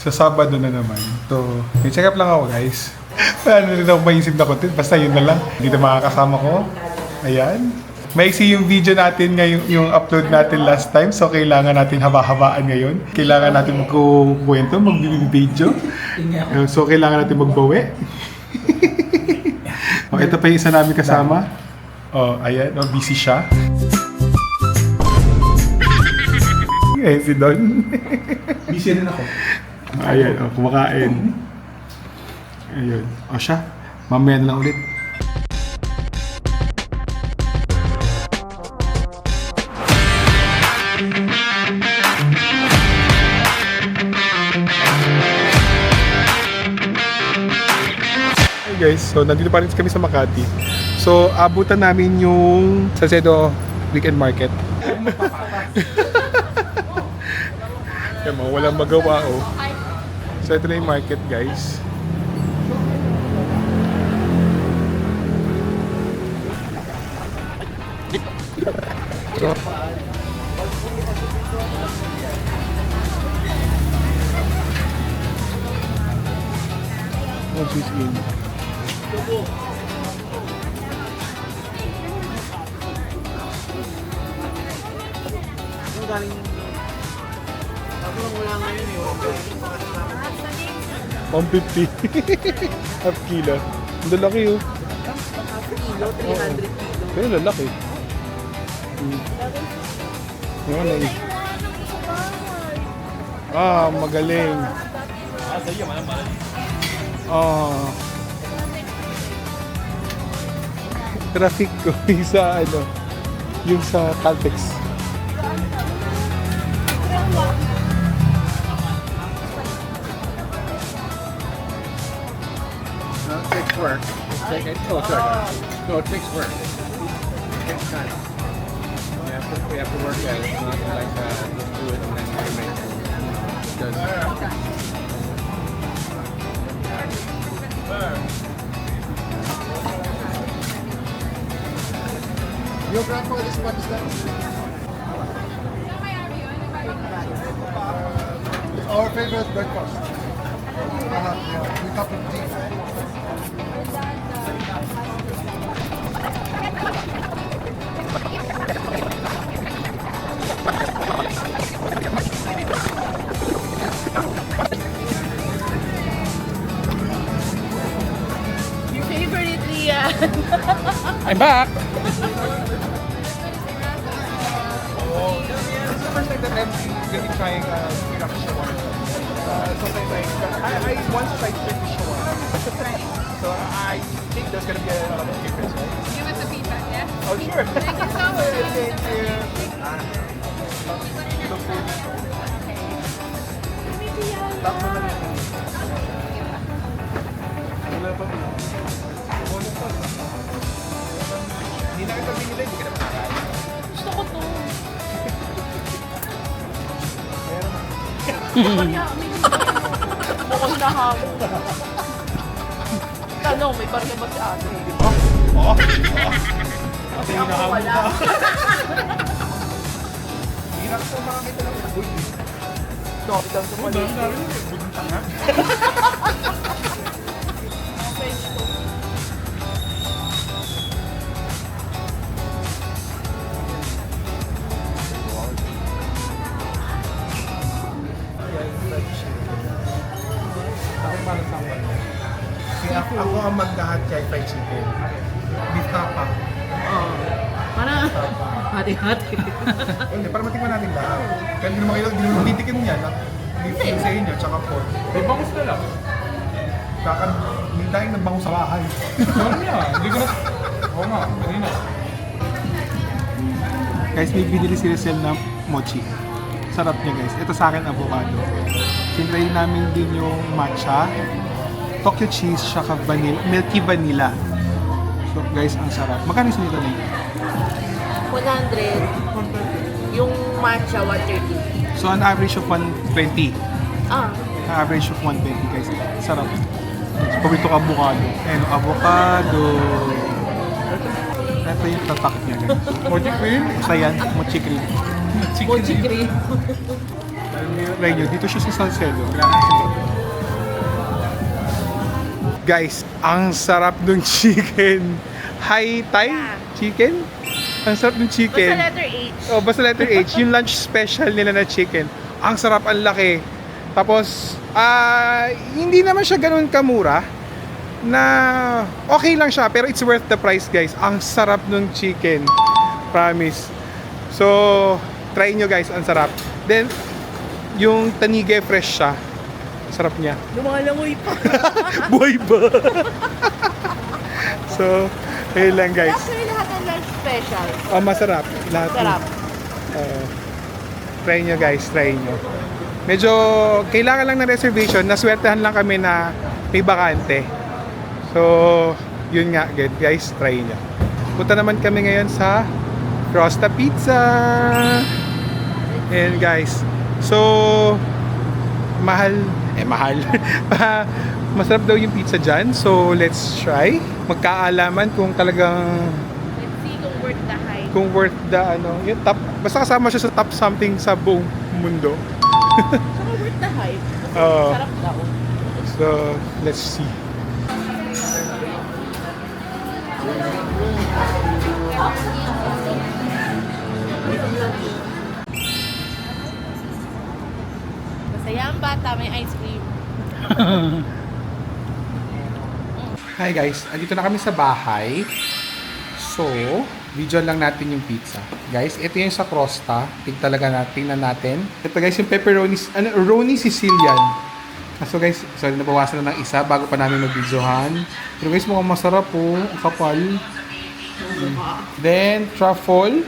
Sa Sabado na naman. So, may check up lang ako guys. Wala na rin ako maisip na content. Basta yun na lang. Dito makakasama ko. Ayan. Maiksi yung video natin ngayon, yung upload natin last time. So, kailangan natin haba-habaan ngayon. Kailangan natin magkukwento, mag-video. So, kailangan natin magbawi. oh, ito pa yung isa namin kasama. Oh, ayan. Oh, busy siya. Eh, si Don. Busy rin ako. Ayan, oh, kumakain. Ayun. O siya, mamaya na lang ulit. Hey guys, so nandito pa rin kami sa Makati. So, abutan namin yung Salcedo Weekend Market. Kaya mga walang magawa oh. So ito na yung market guys. So, What's this in? Ang galing Ako lang wala ngayon eh. Wala 150. Half kilo. Ang lalaki oh. Half kilo, 300 kilo. Pero lalaki. Hmm. Yan eh. Ah, magaling. Ah. Traffic ko yung sa ano, yung sa Caltex. Work. It oh, sorry. No, it takes work. It takes time. We have to, we have to work at it. It's not like uh, just do it and then you make it. Because Your grandfather's what is that? Our favorite breakfast. Uh, yeah, with cup of tea. Your favorite, Lian. I'm back! It's the first time that I'm going to be trying uh, Iraqi shawarma. Uh, sometimes I, I, I once tried Turkish shawarma. so I think there's going to be a lot of difference, right? Give us a feedback, yeah? Oh, sure. Thank you so much. Thank you. Ah, to it. Tatlo na lang. Wala pa. Bonus pa. Hindi na kita binili, hindi ka na makakain. Gusto ko to. Meron na. Nahamon. Tanong, may barya ba si ate? Kasi Ako wala. Hirap sa mga kita ng food. Sorry lang sa mali. Ako ako, ang maglahat kay fried chicken. Beef tapa. Oo. Para hati-hati. Hindi, para matikman natin lahat. Kaya hindi naman kayo, hindi naman titikin niya na beef yung sa inyo, tsaka pork. May bangus na lang. Kaka, hintayin ng bango sa bahay. Ano niya? Hindi ko na... Oo nga, kanina. Guys, may binili si Rizel na mochi. Sarap niya guys. Ito sa akin avocado. Tinry namin din yung matcha, Tokyo cheese, saka vanilla, milky vanilla. So guys, ang sarap. Magkano nito na 100. Yung matcha, 130. So an average of 120. Ah, An average of 120 guys. Sarap. So, pabito ka avocado. Ayun, avocado. Ito yung tatak niya guys. Mochi cream? Basta yan, mochi cream. mochi cream. try nyo. Dito siya sa Salcedo. Guys, ang sarap ng chicken. Hi, Thai chicken? Ang sarap ng Basta chicken. letter H. Oh, basta letter H. Yung lunch special nila na chicken. Ang sarap, ang laki. Tapos, ah, hindi naman siya ganun kamura. Na okay lang siya, pero it's worth the price, guys. Ang sarap ng chicken. Promise. So, try nyo, guys. Ang sarap. Then, yung tanige fresh siya. Sarap niya. Lumalangoy pa. Buhay ba? so, ayun lang, guys. Actually, lahat ng lunch special. Oh, masarap. Lahat. Sarap. Oo. try nyo guys, try nyo. Medyo kailangan lang ng reservation. Naswertehan lang kami na may bakante. So, yun nga guys, try nyo. Punta naman kami ngayon sa Crosta Pizza. And guys, so mahal, eh mahal. Masarap daw yung pizza dyan. So, let's try. Magkaalaman kung talagang Let's see kung worth the hype. kung worth the ano, yung top, basta kasama siya sa top something sa buong mundo. Saka worth the hype. Kasi Oo. sarap daw. So, let's see. Masaya ang bata, may ice cream. Hi guys, andito na kami sa bahay. So, video lang natin yung pizza. Guys, ito yung sa Crosta. Tig talaga natin, tingnan natin. Ito guys, yung pepperoni, ano, Roni Sicilian. Ah, So guys, sorry, nabawasan na ng isa bago pa namin mag-videohan. Pero guys, mukhang masarap po. Ang kapal. Mm. Then, truffle.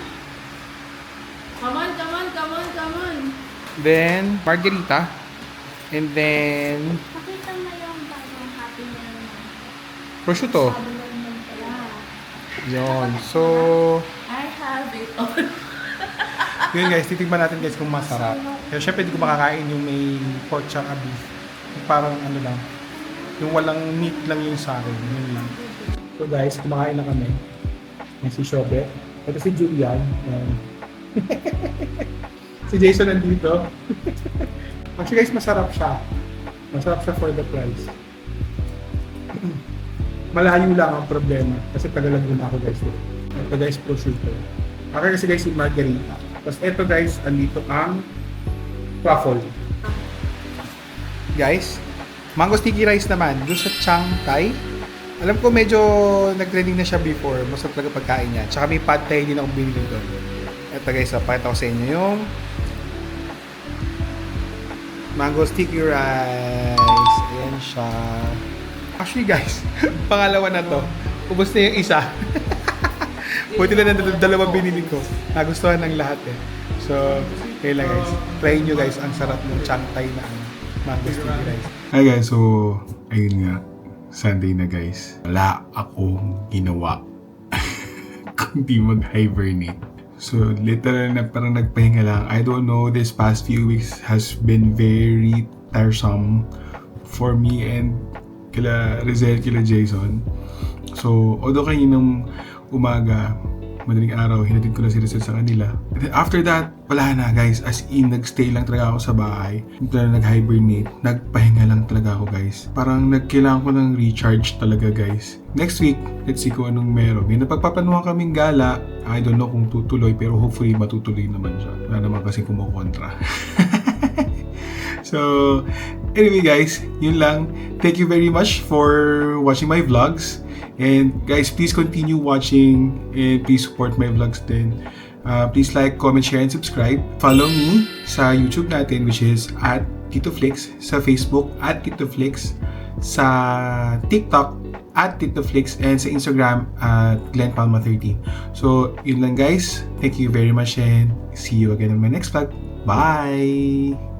Come on, come on, come on, come on. Then, margarita. And then, Pakita mo yung bagong happy meal mo. prosciutto. Yon. So, I have it all. yun guys, titigman natin guys kung masarap. Pero syempre, hindi ko makakain yung may pork tsaka beef. Parang ano lang, yung walang meat lang yung sa akin. Yun lang. So guys, kumakain na kami. Yan si Shobe. Ito si Julian. Yan. si Jason nandito. Actually guys, masarap siya. Masarap siya for the price. Malayo lang ang problema. Kasi Tagalaguna ako guys. Ito guys, prosciutto. Ako kasi guys yung margarita. Tapos ito guys, andito ang truffle. Guys, mango sticky rice naman. Doon sa Chiang Thai. Alam ko medyo nag-trending na siya before. Masarap talaga pagkain niya. Tsaka may pad thai din akong binili doon. Ito guys, ah, pakita ko sa inyo yung mango sticky rice. Ayan siya. Actually guys, pangalawa na to. Ubus na yung isa. Buti na nandun dalawa binili ko. Nagustuhan ng lahat eh. So, kaya lang guys. Try nyo guys. Ang sarap ng Chiang Thai na ano, mango sticky rice. Hi guys, so ayun nga. Sunday na guys. Wala akong ginawa. Kundi mag-hibernate. So, literal na parang nagpahinga lang. I don't know, this past few weeks has been very tiresome for me and kila Rizel, kila Jason. So, although kaninang umaga, madaling araw, hinatid ko na si Rizal sa kanila. And then after that, wala na guys. As in, nagstay lang talaga ako sa bahay. Hindi na nag-hibernate. Nagpahinga lang talaga ako guys. Parang nagkailangan ko ng recharge talaga guys. Next week, let's see kung anong meron. May napagpapanuhan kaming gala. I don't know kung tutuloy, pero hopefully matutuloy naman siya. Wala naman kasi kumukontra. So, anyway guys, yun lang. Thank you very much for watching my vlogs. And guys, please continue watching and please support my vlogs din. Uh, please like, comment, share, and subscribe. Follow me sa YouTube natin which is at Tito Flix, sa Facebook at Tito Flix, sa TikTok at Tito Flix, and sa Instagram at Glenn Palma 13. So, yun lang guys. Thank you very much and see you again on my next vlog. Bye!